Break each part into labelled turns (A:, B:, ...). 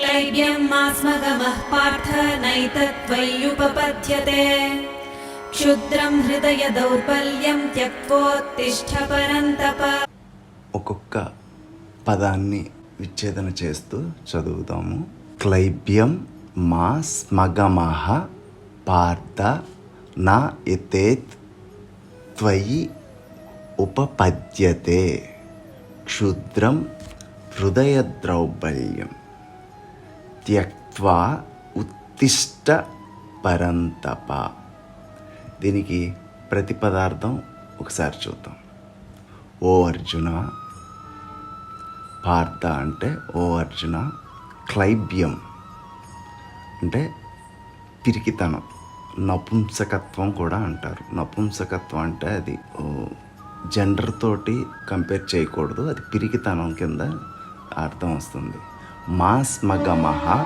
A: क्लैब्यं मास्मगमः पार्थ नैतत्त्वय्युपपद्यते क्षुद्रं हृदय दौर्बल्यं त्यक्त्वोत्तिष्ठ परन्तप
B: ఒక్కొక్క పదాన్ని విచ్ఛేదన చేస్తూ చదువుతాము క్లైబ్యం మా స్మగమహ పార్థ నా ఎతేత్ త్వయి ఉపపద్యతే క్షుద్రం హృదయ ద్రౌబల్యం త్యక్వా ఉత్తిష్ట పరంతప. దీనికి ప్రతి పదార్థం ఒకసారి చూద్దాం. ఓ అర్జున పార్థ అంటే ఓ అర్జున క్లైబ్యం అంటే పిరికితనం నపుంసకత్వం కూడా అంటారు. నపుంసకత్వం అంటే అది ఓ, జెండర్ తోటి కంపేర్ చేయకూడదు అది పిరికితనం కింద అర్థం వస్తుంది. మాస్ మగమహ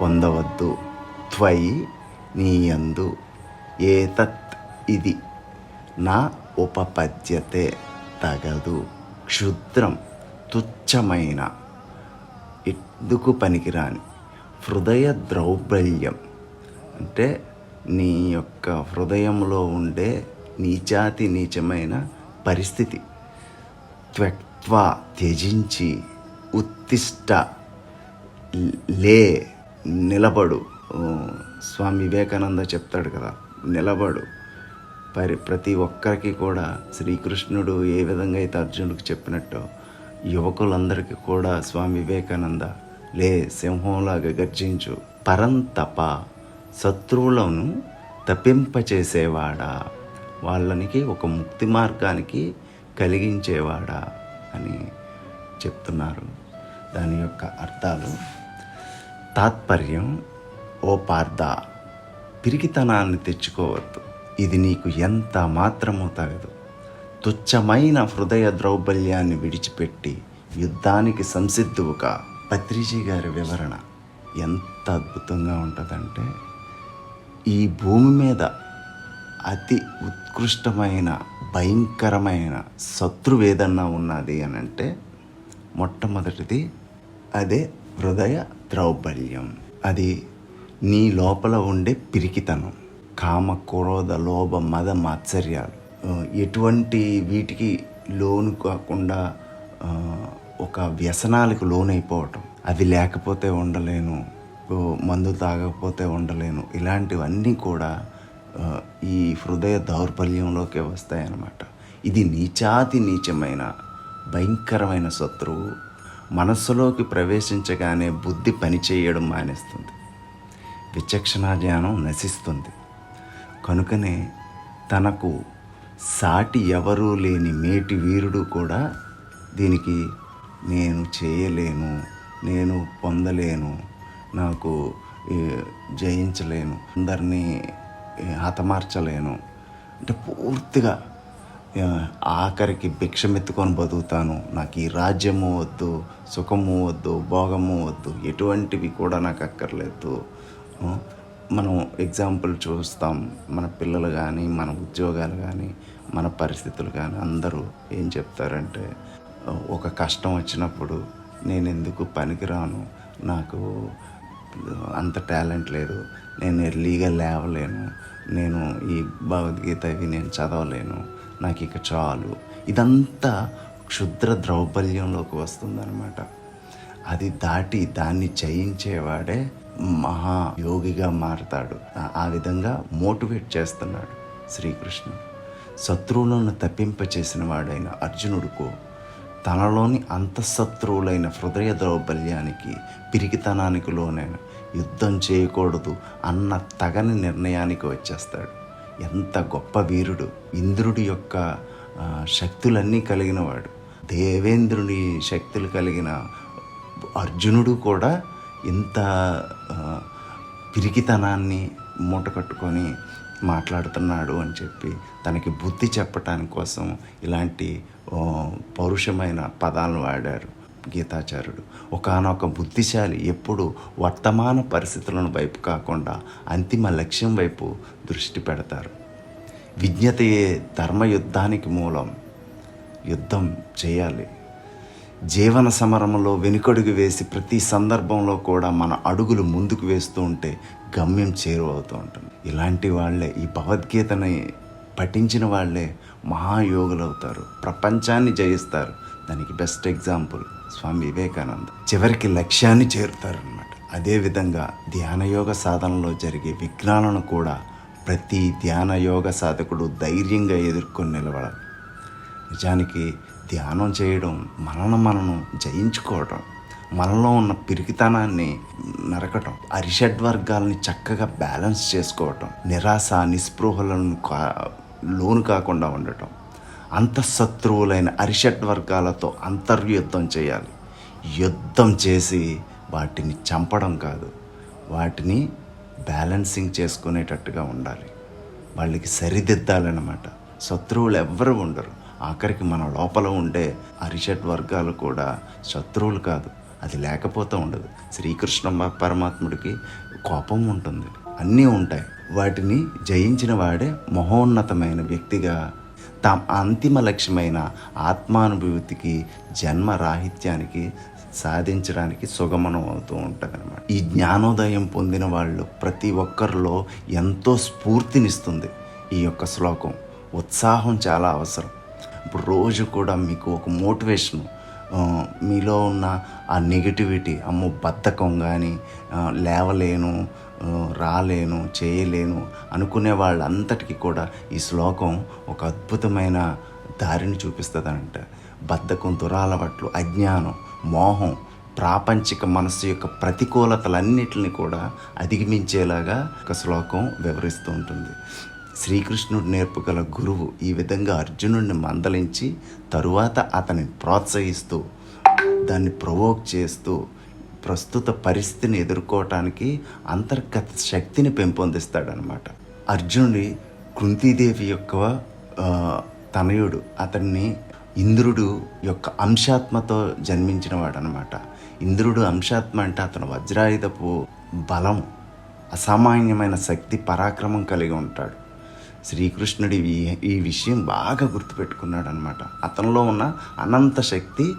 B: పొందవద్దు. త్వయి నీయందు. ఏతత్ ఇది. నా ఉపపద్యతే తగదు. క్షుద్రం తుచ్చమైన. ఎందుకు పనికిరాని. హృదయ ద్రౌబల్యం అంటే నీ యొక్క హృదయంలో ఉండే నీచాతి నీచమైన పరిస్థితి. త్వక్వా త్యజించి ఉత్తిష్ట లే నిలబడు. స్వామి వివేకానంద చెప్తాడు కదా నిలబడు. పరి ప్రతి ఒక్కరికి కూడా శ్రీకృష్ణుడు ఏ విధంగా అయితే అర్జునుడికి చెప్పినట్టు యువకులందరికీ కూడా స్వామి వివేకానంద లే సింహంలాగా గర్జించు. పరంతప శత్రువులను తప్పింపచేసేవాడా? వాళ్ళనికి ఒక ముక్తి మార్గానికి కలిగించేవాడా? అని చెప్తున్నారు. దాని యొక్క అర్థాలు తాత్పర్యం ఓ పార్థ పిరికితనాన్ని తెచ్చుకోవద్దు. ఇది నీకు ఎంత మాత్రమూ తగదు. తుచ్చమైన హృదయ ద్రౌబల్యాన్ని విడిచిపెట్టి యుద్ధానికి సంసిద్ధువుగా పత్రిజీ గారి వివరణ ఎంత అద్భుతంగా ఉంటుందంటే ఈ భూమి మీద అతి ఉత్కృష్టమైన భయంకరమైన శత్రువు ఏదన్నా ఉన్నది అని అంటే మొట్టమొదటిది అదే హృదయ ద్రౌబల్యం అది నీ లోపల ఉండే పిరికితనం కామ క్రోధ లోభ మద మాత్సర్యాలు. ఎటువంటి వీటికి లోను కాకుండా ఒక వ్యసనాలకు లోనైపోవటం. అది లేకపోతే ఉండలేను. మందు తాగకపోతే ఉండలేను. ఇలాంటివన్నీ కూడా ఈ హృదయ దౌర్బల్యంలోకి వస్తాయన్నమాట. ఇది నీచాతి నీచమైన భయంకరమైన శత్రువు. మనస్సులోకి ప్రవేశించగానే బుద్ధి పనిచేయడం మానేస్తుంది. విచక్షణా జ్ఞానం నశిస్తుంది. కనుకనే తనకు సాటి ఎవరూ లేని మేటి వీరుడు కూడా దీనికి నేను చేయలేను నేను పొందలేను నాకు జయించలేను అందరినీ హతమార్చలేను. అంటే పూర్తిగా ఆఖరికి భిక్షమెత్తుకొని బతుకుతాను. నాకు ఈ రాజ్యము వద్దు సుఖము వద్దు భోగము వద్దు ఎటువంటివి కూడా నాకు అక్కర్లేదు. మనం ఎగ్జాంపుల్ చూస్తాం. మన పిల్లలు కానీ మన ఉద్యోగాలు కానీ మన పరిస్థితులు కానీ అందరూ ఏం చెప్తారంటే ఒక కష్టం వచ్చినప్పుడు నేను ఎందుకు పనికిరాను? నాకు అంత టాలెంట్ లేదు. నేను ఎర్లీగా లేవలేను. నేను ఈ భగవద్గీత ఇవి నేను చదవలేను. నాకు ఇక చాలు. ఇదంతా క్షుద్ర ద్రౌబల్యంలోకి వస్తుందన్నమాట. అది దాటి దాన్ని జయించేవాడే మహా యోగిగా మారతాడు. ఆ- విధంగా మోటివేట్ చేస్తున్నాడు శ్రీకృష్ణుడు. శత్రువులను తప్పింపచేసిన వాడైన అర్జునుడుకు తనలోని అంతఃశత్రువులైన హృదయ దౌర్బల్యానికి పిరికితనానికి లోనైన యుద్ధం చేయకూడదు అన్న తగని నిర్ణయానికి వచ్చేస్తాడు. ఎంత గొప్ప వీరుడు. ఇంద్రుడి యొక్క శక్తులన్నీ కలిగినవాడు. దేవేంద్రుని శక్తులు కలిగిన అర్జునుడు కూడా ఇంత పిరికితనాన్ని మూట కట్టుకొని మాట్లాడుతున్నాడు అని చెప్పి తనకి బుద్ధి చెప్పటానికి కోసం ఇలాంటి పౌరుషమైన పదాలను వాడారు. గీతాచార్యుడు. ఒకానొక బుద్ధిశాలి ఎప్పుడు వర్తమాన పరిస్థితులను వైపు కాకుండా అంతిమ లక్ష్యం వైపు దృష్టి పెడతారు. విజ్ఞతయే ధర్మయుద్ధానికి మూలం. యుద్ధం చేయాలి. జీవన సమరంలో వెనుకడుగు వేసి ప్రతి సందర్భంలో కూడా మన అడుగులు ముందుకు వేస్తూ ఉంటే గమ్యం చేరువవుతూ ఉంటుంది. ఇలాంటి వాళ్ళే ఈ భగవద్గీతని పఠించిన వాళ్ళే మహాయోగులు అవుతారు ప్రపంచాన్ని జయిస్తారు. దానికి బెస్ట్ ఎగ్జాంపుల్ స్వామి వివేకానంద. చివరికి లక్ష్యాన్ని చేరుతారన్నమాట. అదేవిధంగా ధ్యానయోగ సాధనలో జరిగే విఘ్నాలను కూడా ప్రతి ధ్యాన యోగ సాధకుడు ధైర్యంగా ఎదుర్కొని నిలబడాలి. నిజానికి ధ్యానం చేయడం మనను మనను జయించుకోవటం మనలో ఉన్న పిరికితనాన్ని నరకటం అరిషడ్ వర్గాలని చక్కగా బ్యాలెన్స్ చేసుకోవటం నిరాశ నిస్పృహలను కా లోను కాకుండా ఉండటం అంతఃశత్రువులైన అరిషడ్ వర్గాలతో అంతర్యుద్ధం చేయాలి. యుద్ధం చేసి వాటిని చంపడం కాదు వాటిని బ్యాలెన్సింగ్ చేసుకునేటట్టుగా ఉండాలి. వాళ్ళకి సరిదిద్దాలన్నమాట. శత్రువులు ఎవ్వరు ఉండరు. ఆఖరికి మన లోపల ఉండే అరిషడ్ వర్గాలు కూడా శత్రువులు కాదు. అది లేకపోతే ఉండదు. శ్రీకృష్ణ పరమాత్ముడికి కోపం ఉంటుంది. అన్నీ ఉంటాయి. వాటిని జయించిన వాడే మహోన్నతమైన వ్యక్తిగా తమ అంతిమ లక్ష్యమైన ఆత్మానుభూతికి జన్మ రాహిత్యానికి సాధించడానికి సుగమనం అవుతూ ఉంటుంది ఈ జ్ఞానోదయం పొందిన వాళ్ళు ప్రతి ఒక్కరిలో ఎంతో స్ఫూర్తినిస్తుంది ఈ యొక్క శ్లోకం. ఉత్సాహం చాలా అవసరం. ఇప్పుడు రోజు కూడా మీకు ఒక మోటివేషన్ మీలో ఉన్న ఆ నెగిటివిటీ అమ్మో బద్ధకం కానీ లేవలేను రాలేను చేయలేను అనుకునే వాళ్ళంతటికీ కూడా ఈ శ్లోకం ఒక అద్భుతమైన దారిని చూపిస్తుందంట. బద్ధకం దురాలవాట్లు అజ్ఞానం మోహం ప్రాపంచిక మనస్సు యొక్క ప్రతికూలతలన్నిటిని కూడా అధిగమించేలాగా ఒక శ్లోకం వివరిస్తూ ఉంటుంది. శ్రీకృష్ణుడు నేర్పుగల గురువు ఈ విధంగా అర్జునుడిని మందలించి తరువాత అతనిని ప్రోత్సహిస్తూ దాన్ని ప్రొవోక్ చేస్తూ ప్రస్తుత పరిస్థితిని ఎదుర్కోవటానికి అంతర్గత శక్తిని పెంపొందిస్తాడనమాట అర్జునుడి కుంతీదేవి యొక్క తనయుడు అతన్ని ఇంద్రుడు యొక్క అంశాత్మతో జన్మించిన వాడనమాట ఇంద్రుడు అంశాత్మ అంటే అతను వజ్రాయుధపు బలం అసామాన్యమైన శక్తి పరాక్రమం కలిగి ఉంటాడు. శ్రీకృష్ణుడి ఈ- ఈ విషయం బాగా గుర్తుపెట్టుకున్నాడు అనమాట అతనిలో ఉన్న అనంత శక్తి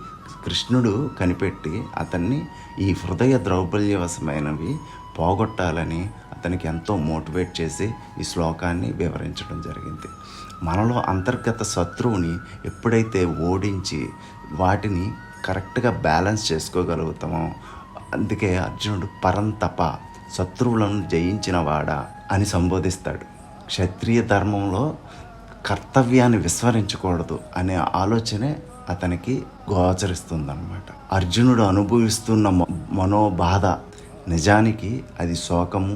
B: కృష్ణుడు కనిపెట్టి అతన్ని ఈ హృదయ ద్రౌబల్యవశమైనవి పోగొట్టాలని అతనికి ఎంతో మోటివేట్ చేసి ఈ శ్లోకాన్ని వివరించడం జరిగింది. మనలో అంతర్గత శత్రువుని ఎప్పుడైతే ఓడించి వాటిని కరెక్ట్గా బ్యాలెన్స్ చేసుకోగలుగుతామో అందుకే అర్జునుడు పరంతప శత్రువులను జయించిన వాడా అని సంబోధిస్తాడు. క్షత్రియ ధర్మంలో కర్తవ్యాన్ని విస్మరించకూడదు అనే ఆలోచనే అతనికి గోచరిస్తుందన్నమాట. అర్జునుడు అనుభవిస్తున్న మనోబాధ నిజానికి అది శోకము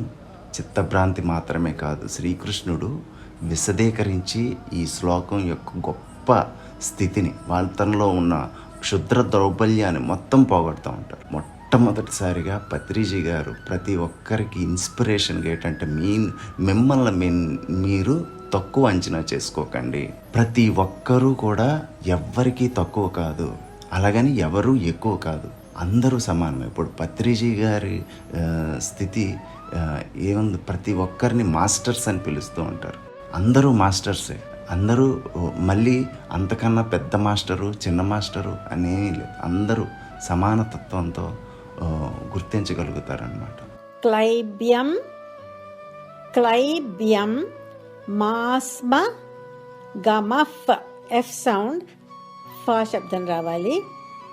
B: చిత్తభ్రాంతి మాత్రమే కాదు. శ్రీకృష్ణుడు విశదీకరించి ఈ శ్లోకం యొక్క గొప్ప స్థితిని వాళ్ళ తనలో ఉన్న క్షుద్ర దౌర్బల్యాన్ని మొత్తం పోగొడుతూ ఉంటారు మొట్టమొదటిసారిగా పత్రిజీ గారు ప్రతి ఒక్కరికి ఇన్స్పిరేషన్గా ఏంటంటే మీ మిమ్మల్ని మీ- మీరు తక్కువ అంచనా చేసుకోకండి. ప్రతి ఒక్కరూ కూడా ఎవ్వరికీ తక్కువ కాదు. అలాగని ఎవరు ఎక్కువ కాదు. అందరూ సమానం ఇప్పుడు పత్రిజీ గారి స్థితి ఏముంది? ప్రతి ఒక్కరిని మాస్టర్స్ అని పిలుస్తూ ఉంటారు. అందరూ మాస్టర్సే. అందరూ మళ్ళీ అంతకన్నా పెద్ద మాస్టరు చిన్న మాస్టరు అనే లేదు అందరూ సమానతత్వంతో గుర్తించగలుగుతారనమాట
C: క్లైబ్యం క్లైబ్యం మాస్మ గమఫ్ ఎఫ్ సౌండ్ ఫా శబ్దం రావాలి.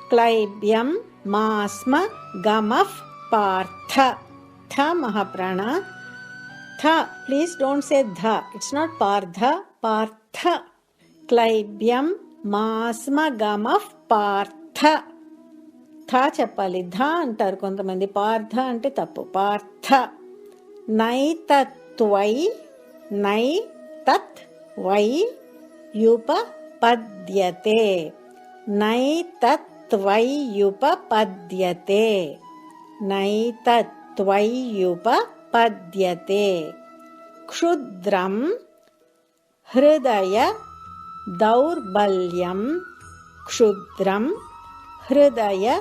C: క్లైబ్యం మాస్మ గమఫ్ పార్థ. థ మహాప్రాణ. థ ప్లీజ్ డోంట్ సే ధ ఇట్స్ నాట్ పార్థ పార్థ. క్లైబ్యం మాస్మ గమఫ్ పార్థ. థ చెప్పాలి. ధ అంటారు కొంతమంది. పార్థ అంటే తప్పు. పార్థ. నైతత్వై నై తత్ వై యుపపద్యతే. నైతత్వై యుపపద్యతే. నైతత్వై యుపపద్యతే. క్షుద్రం హృదయ దౌర్బల్యం. క్షుద్రం హృదయ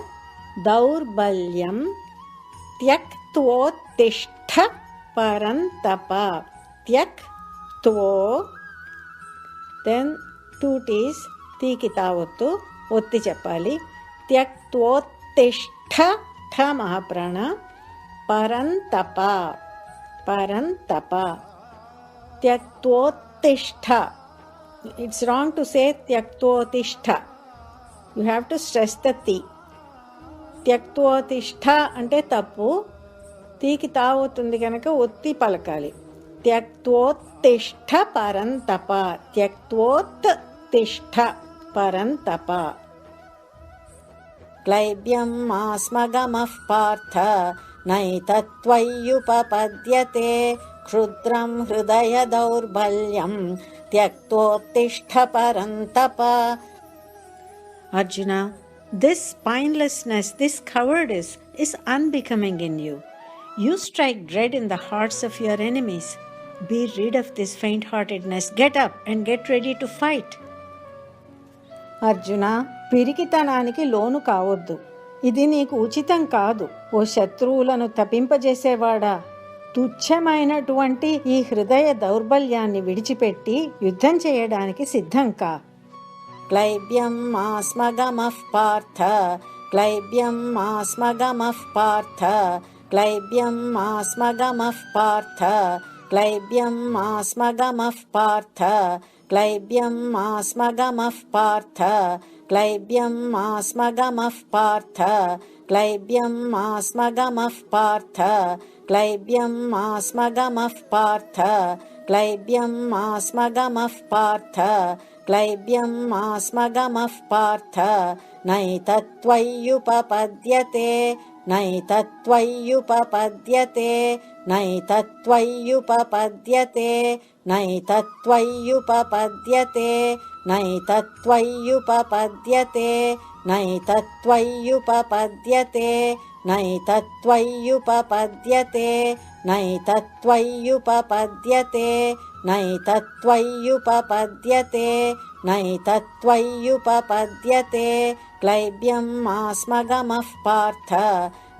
C: दौर्बल्यं त्यक्त्वोत्तिष्ठ परन्तप त्यक् त्वो देन् टूटीस् तीकितावत् ओत्ति चपालि त्यक्त्वोत्तिष्ठ ठ महाप्राण परन्तप परन्तप त्यक्त्वोत्तिष्ठ it's wrong to say त्यक्त्वोत्तिष्ठ you have to stress the ती త్యక్తోతిష్ట అంటే తప్పు. తీకి తావుతుంది కనుక ఒత్తి పలకాలి. త్యక్తోత్తిష్ట పరంతప. త్యక్తోత్తిష్ట పరంతప. క్లైబ్యం మాస్మగమః పార్థ. నైతత్వయ్యుపపద్యతే. క్షుద్రం హృదయ దౌర్బల్యం. త్యక్తోత్తిష్ట పరంతప. Arjuna this spinelessness, this cowardice is unbecoming in you. You strike dread in the hearts of your enemies. Be rid of this faint heartedness. Get up and get ready to fight. Arjuna పిరికితనానికి లోను కావద్దు ఇది నీకు ఉచితం కాదు ఓ శత్రువులను తపింపజేసేవాడా తుచ్చమైనటువంటి ఈ హృదయ దౌర్బల్యాన్ని విడిచిపెట్టి యుద్ధం చేయడానికి సిద్ధం కా క్లైబ్యం మాస్మగమః పార్థ క్లైబ్యం మాస్మగమః పార్థ క్లైబ్యం మాస్మగమః పార్థ క్లైబ్యం మాస్మగమః పార్థ క్లైబ్యం మాస్మగమః పార్థ క్లైబ్యం మాస్మగమః పార్థ క్లైబ్యం మాస్మగమః పార్థ క్లైబ్యం మాస్మగమః పార్థ క్లైబ్యం మాస్మగమః పార్థ క్లైబ్యం మాస్మగమః పార్థ నైతత్వయ్యుపపద్యతే నైతత్వయ్యుపపద్యతే నైతత్వయ్యుపపద్యతే నైతత్వయ్యుపపద్యతే నైతత్వయ్యుపపద్యతే నైతత్వయ్యుపపద్యతే क्लैव्यम् आस्मगमः पार्थ नैतत्त्वय्युपपद्यते नैतत्त्वय्युपपद्यते नैतत्त्वय्युपपद्यते नैतत्त्वय्युपपद्यते नैतत्त्वय्युपपद्यते नैतत्त्वय्युपपद्यते नैतत्त्वय्युपपद्यते नैतत्त्वय्युपपद्यते नैतत्त्वय्युपपद्यते नैतत्त्वय्युपपपपद्यते नैतत्त्वय्युपपपपद्यते क्लैव्यम् मास्मगमःपार्थ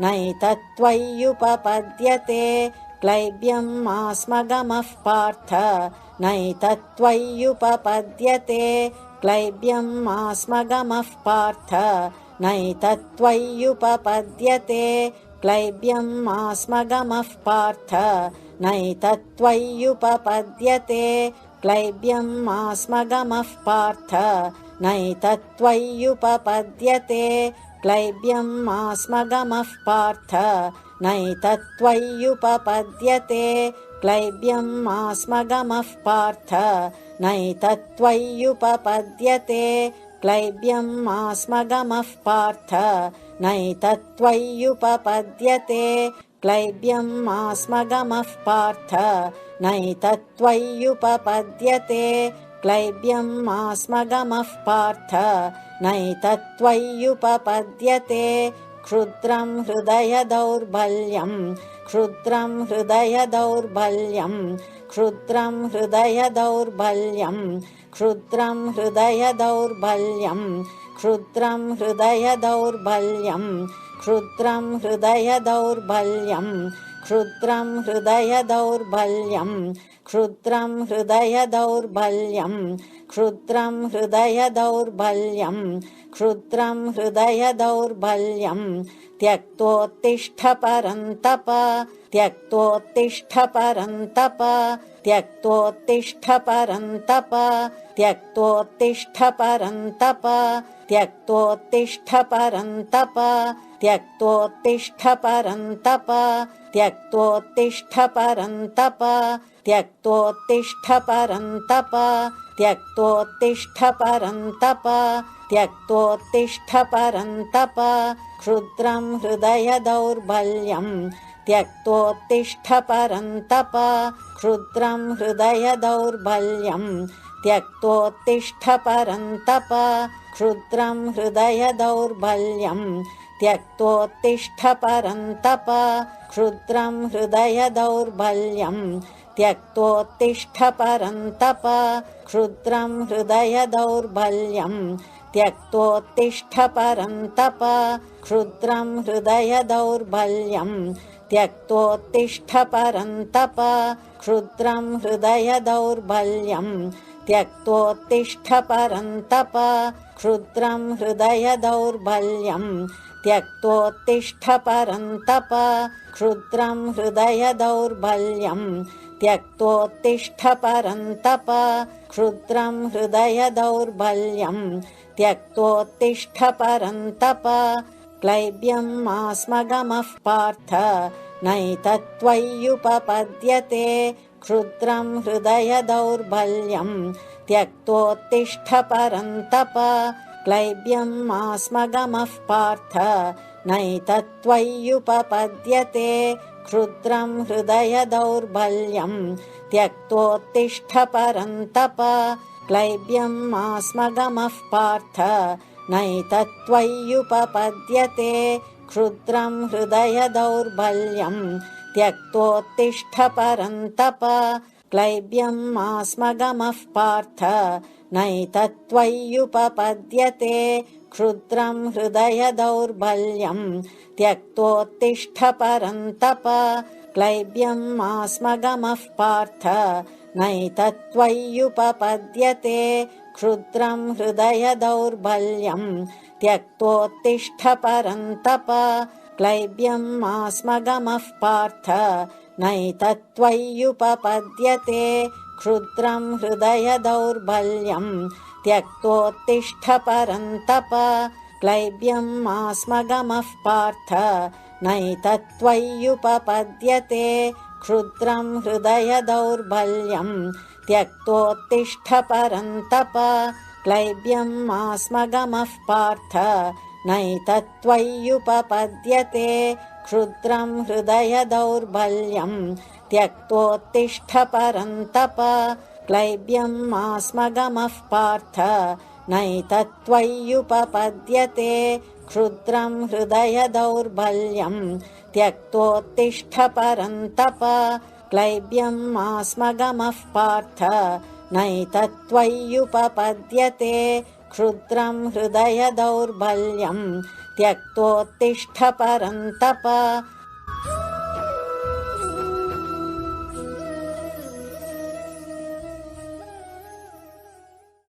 C: नैतत्त्वय्युपपद्यते क्लैव्यमास्मगमःपार्थ नैतत्त्वय्युपपपपद्यते पार्थ नैतत्त्वय्युपपद्यते क्लैव्यमास्मगमःपार्थ नैतत्त्वय्युपपपपद्यते पार्थ। नैतत्त्वय्युपपद्यते क्लैब्यम् मास्मगमःपार्थ नैतत्त्वय्युपपद्यते क्लैव्यमास्मगमःपार्थ नैतत्त्वय्युपपद्यते क्लैव्यमास्मगमःपार्थ नैतत्त्वय्युपपद्यते क्लैव्यम् अस्मगमःपार्थ नैतत्त्वय्युपपद्यते क्लैव्यम् मास्मगमःपार्थ नैतत्त्वय्युपपद्यते क्षुद्रं हृदयदौर्बल्यं क्षुद्रं हृदयदौर्बल्यं क्षुद्रं हृदयदौर्भल्यं क्षुद्रं हृदयदौर्भल्यं क्षुद्रं हृदयदौर्भल्यम् क्षुद्रं हृदयदौर्बल्यं क्षुद्रं हृदयदौर्बल्यं क्षुद्रं हृदयदौर्बल्यं क्षुद्रं हृदयदौर्बल्यं क्षुद्रं हृदयदौर्बल्यं। दौर्भल्यं त्यक्तो तिष्ठपरन्तप त्यक्तो तिष्ठपरन्तप त्यक्तो तिष्ठ परन्तप त्यक्तो परन्तप। त्यक्तो परन्तप त्यक्तो परन्तप त्यक्तो परन्तप त्यक्तो परन्तप त्यक्तो परन्तप क्षुद्रम् हृदय दौर्बल्यम् त्यक्तो परन्तप क्षुद्रम् हृदय दौर्बल्यम् त्यक्तो परन्तप क्षुद्रम् हृदय दौर्बल्यम् त्यक्तो तिष्ठपरन्तप क्षुद्रं हृदयदौर्भल्यं त्यक्तो तिष्ठपरन्तपुद्रं हृदय दौर्भल्यम् त्यक्तो तिष्ठपरन्तप क्षुद्रं हृदय दौर्बल्यं त्यक्तो तिष्ठपरन्तप क्षुद्रं हृदयदौर्भल्यं त्यक्तो तिष्ठपरन्तप क्षुद्रं हृदयदौर्भल्यम् त्यक्तोत्तिष्ठ परन्तप क्षुद्रम् हृदय दौर्बल्यम् त्यक्तोत्तिष्ठ परन्तप क्षुद्रम् हृदय दौर्बल्यम् त्यक्तोत्तिष्ठ परन्तप क्लैब्यम् क्लैव्यमास्मगमः पार्थ नैतत्त्वय्युपपद्यते क्षुद्रम् हृदय दौर्बल्यम् त्यक्तोत्तिष्ठ परन्तप क्लैब्यं मास्मगमः पार्थ नैतत्त्वय्युपपद्यते क्षुद्रं हृदयदौर्बल्यं त्यक्तोत्तिष्ठ परन्तप क्लैब्यं मास्मगमः पार्थ नैतत्त्वय्युपपद्यते क्षुद्रं हृदयदौर्बल्यं त्यक्तोत्तिष्ठ परन्तप क्लैब्यं मास्मगमः पार्थ नैतत्त्वय्युपपद्यते क्षुद्रम् नैतत्त्वय्युपपपपद्यते क्षुद्रं हृदयदौर्भल्यं त्यक्तोत्तिष्ठपरन्तप। क्लैव्यम् मास्मगमः पार्थ नैतत्त्वय्युपपद्यते क्षुद्रम् हृदय दौर्बल्यम् क्षुद्रं हृदयदौर्भल्यं त्यक्तोत्तिष्ठपरन्तप। क्लैव्यम् मास्मगमःपार्थ नैतत्त्वय्युपपद्यते क्षुद्रं हृदयदौर्बल्यं त्यक्तोत्तिष्ठ परन्तप क्लैब्यं मास्मगमः पार्थ नैतत्त्वय्युपपद्यते क्षुद्रं हृदयदौर्बल्यं त्यक्तोत्तिष्ठ परन्तप क्लैब्यं मास्मगमः पार्थ नैतत्त्वय्युपपद्यते क्षुद्रं हृदयदौर्बल्यं त्यक्तोत्तिष्ठ परन्तप क्लैब्यं मास्मगमः पार्थ नैतत्त्वय्युपपद्यते क्षुद्रं परन्तप क्लैब्यं मास्मगमः पार्थ नैतत्त्वय्युपपद्यते क्षुद्रं हृदयदौर्बल्यं त्यक्तोत्तिष्ठ परन्तप